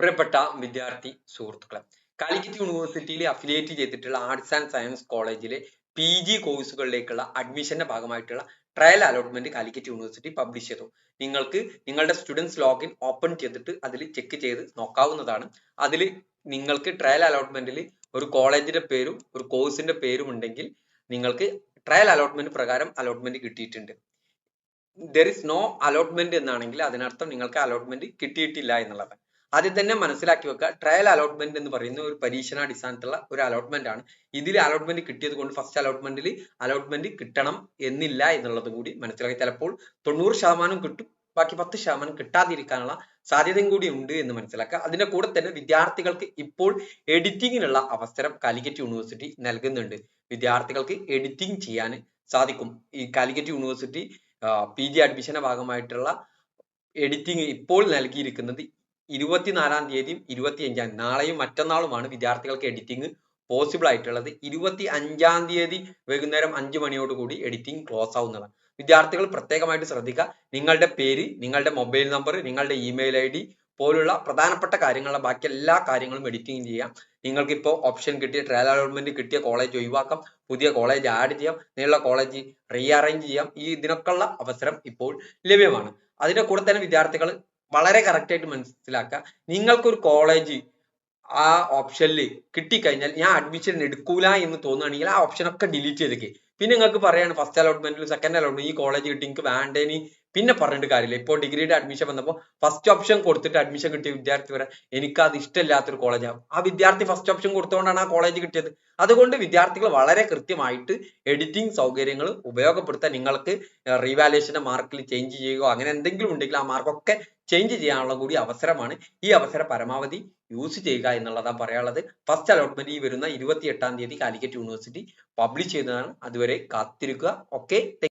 പ്രിയപ്പെട്ട വിദ്യാർത്ഥി സുഹൃത്തുക്കളെ കാലിക്കറ്റ് യൂണിവേഴ്സിറ്റിയിൽ അഫിലിയേറ്റ് ചെയ്തിട്ടുള്ള ആർട്സ് ആൻഡ് സയൻസ് കോളേജിലെ പി ജി കോഴ്സുകളിലേക്കുള്ള അഡ്മിഷന്റെ ഭാഗമായിട്ടുള്ള trial allotment Calicut university publish ചെയ്തു. നിങ്ങൾക്ക് നിങ്ങളുടെ സ്റ്റുഡൻസ് ലോഗിൻ ഓപ്പൺ ചെയ്തിട്ട് അതിൽ ചെക്ക് ചെയ്ത് നോക്കാവുന്നതാണ്. അതിൽ നിങ്ങൾക്ക് ട്രയൽ അലോട്ട്മെന്റിൽ ഒരു കോളേജിന്റെ പേരും ഒരു കോഴ്സിന്റെ പേരും ഉണ്ടെങ്കിൽ നിങ്ങൾക്ക് ട്രയൽ അലോട്ട്മെന്റ് പ്രകാരം അലോട്ട്മെന്റ് കിട്ടിയിട്ടുണ്ട്. ദർ ഇസ് നോ അലോട്ട്മെന്റ് എന്നാണെങ്കിൽ അതിനർത്ഥം നിങ്ങൾക്ക് അലോട്ട്മെന്റ് കിട്ടിയിട്ടില്ല എന്നുള്ളതാണ്. ആദ്യം തന്നെ മനസ്സിലാക്കി വെക്കുക. ട്രയൽ അലോട്ട്മെന്റ് എന്ന് പറയുന്ന ഒരു പരീക്ഷണാടിസ്ഥാനത്തുള്ള ഒരു അലോട്ട്മെന്റ് ആണ്. ഇതിൽ അലോട്ട്മെന്റ് കിട്ടിയത് കൊണ്ട് ഫസ്റ്റ് അലോട്ട്മെന്റിൽ അലോട്ട്മെന്റ് കിട്ടണം എന്നില്ല എന്നുള്ളത് കൂടി മനസ്സിലാക്കി. ചിലപ്പോൾ തൊണ്ണൂറ് ശതമാനം കിട്ടും ബാക്കി പത്ത് ശതമാനം കിട്ടാതിരിക്കാനുള്ള സാധ്യതയും കൂടി ഉണ്ട് എന്ന് മനസ്സിലാക്കുക. അതിന്റെ കൂടെ തന്നെ വിദ്യാർത്ഥികൾക്ക് ഇപ്പോൾ എഡിറ്റിങ്ങിനുള്ള അവസരം കാലിക്കറ്റ് യൂണിവേഴ്സിറ്റി നൽകുന്നുണ്ട്. വിദ്യാർത്ഥികൾക്ക് എഡിറ്റിംഗ് ചെയ്യാൻ സാധിക്കും. ഈ കാലിക്കറ്റ് യൂണിവേഴ്സിറ്റി പി ജി അഡ്മിഷന്റെ ഭാഗമായിട്ടുള്ള എഡിറ്റിംഗ് ഇപ്പോൾ നൽകിയിരിക്കുന്നത് ഇരുപത്തിനാലാം തീയതിയും ഇരുപത്തി അഞ്ചാം തീയതി. നാളെയും മറ്റന്നാളുമാണ് വിദ്യാർത്ഥികൾക്ക് എഡിറ്റിംഗ് പോസിബിൾ ആയിട്ടുള്ളത്. ഇരുപത്തി അഞ്ചാം തീയതി വൈകുന്നേരം അഞ്ചു മണിയോടുകൂടി എഡിറ്റിംഗ് ക്ലോസ് ആവുന്നതാണ്. വിദ്യാർത്ഥികൾ പ്രത്യേകമായിട്ട് ശ്രദ്ധിക്കുക. നിങ്ങളുടെ പേര് നിങ്ങളുടെ മൊബൈൽ നമ്പർ നിങ്ങളുടെ ഇമെയിൽ ഐ ഡി പോലുള്ള പ്രധാനപ്പെട്ട കാര്യങ്ങളുടെ ബാക്കി എല്ലാ കാര്യങ്ങളും എഡിറ്റിംഗ് ചെയ്യാം. നിങ്ങൾക്ക് ഇപ്പോൾ ഓപ്ഷൻ കിട്ടിയ ട്രയൽ അലോട്ട്മെന്റ് കിട്ടിയ കോളേജ് ഒഴിവാക്കാം. പുതിയ കോളേജ് ആഡ് ചെയ്യാം. നിങ്ങളുടെ കോളേജ് റീഅറേഞ്ച് ചെയ്യാം. ഈ ഇതിനൊക്കെയുള്ള അവസരം ഇപ്പോൾ ലഭ്യമാണ്. അതിന്റെ കൂടെ തന്നെ വിദ്യാർത്ഥികൾ വളരെ കറക്റ്റ് ആയിട്ട് മനസ്സിലാക്കുക. നിങ്ങൾക്കൊരു കോളേജ് ആ ഓപ്ഷനിൽ കിട്ടിക്കഴിഞ്ഞാൽ ഞാൻ അഡ്മിഷൻ എടുക്കൂല എന്ന് തോന്നുകയാണെങ്കിൽ ആ ഓപ്ഷൻ ഒക്കെ ഡിലീറ്റ് ചെയ്തേക്ക് പിന്നെ നിങ്ങൾക്ക് പറയാണ് ഫസ്റ്റ് അലോട്ട്മെന്റിൽ സെക്കൻഡ് അലോട്ട്മെന്റ് ഈ കോളേജ് കിട്ടി എനിക്ക് വേണ്ടേനി. പിന്നെ പറഞ്ഞിട്ട് കാര്യമില്ല. ഇപ്പോൾ ഡിഗ്രിയുടെ അഡ്മിഷൻ വന്നപ്പോൾ ഫസ്റ്റ് ഓപ്ഷൻ കൊടുത്തിട്ട് അഡ്മിഷൻ കിട്ടിയ വിദ്യാർത്ഥി വരെ എനിക്ക് അത് ഇഷ്ടമില്ലാത്തൊരു കോളേജാണ് ആ. വിദ്യാർത്ഥി ഫസ്റ്റ് ഓപ്ഷൻ കൊടുത്തുകൊണ്ടാണ് ആ കോളേജ് കിട്ടിയത്. അതുകൊണ്ട് വിദ്യാർത്ഥികൾ വളരെ കൃത്യമായിട്ട് എഡിറ്റിംഗ് സൗകര്യങ്ങൾ ഉപയോഗപ്പെടുത്താൻ നിങ്ങൾക്ക് റീവാലുവേഷന്റെ മാർക്കിൽ ചേഞ്ച് ചെയ്യുകയോ അങ്ങനെ എന്തെങ്കിലും ഉണ്ടെങ്കിൽ ആ മാർക്കൊക്കെ ചേഞ്ച് ചെയ്യാനുള്ള കൂടി അവസരമാണ് ഈ അവസരം പരമാവധി യൂസ് ചെയ്യുക എന്നുള്ളതാണ് പറയാനുള്ളത്. ഫസ്റ്റ് അലോട്ട്മെന്റ് ഈ വരുന്ന ഇരുപത്തി എട്ടാം തീയതി കാലിക്കറ്റ് യൂണിവേഴ്സിറ്റി പബ്ലിഷ് ചെയ്തതാണ് അതുവരെ കാത്തിരിക്കുക. ഓക്കെ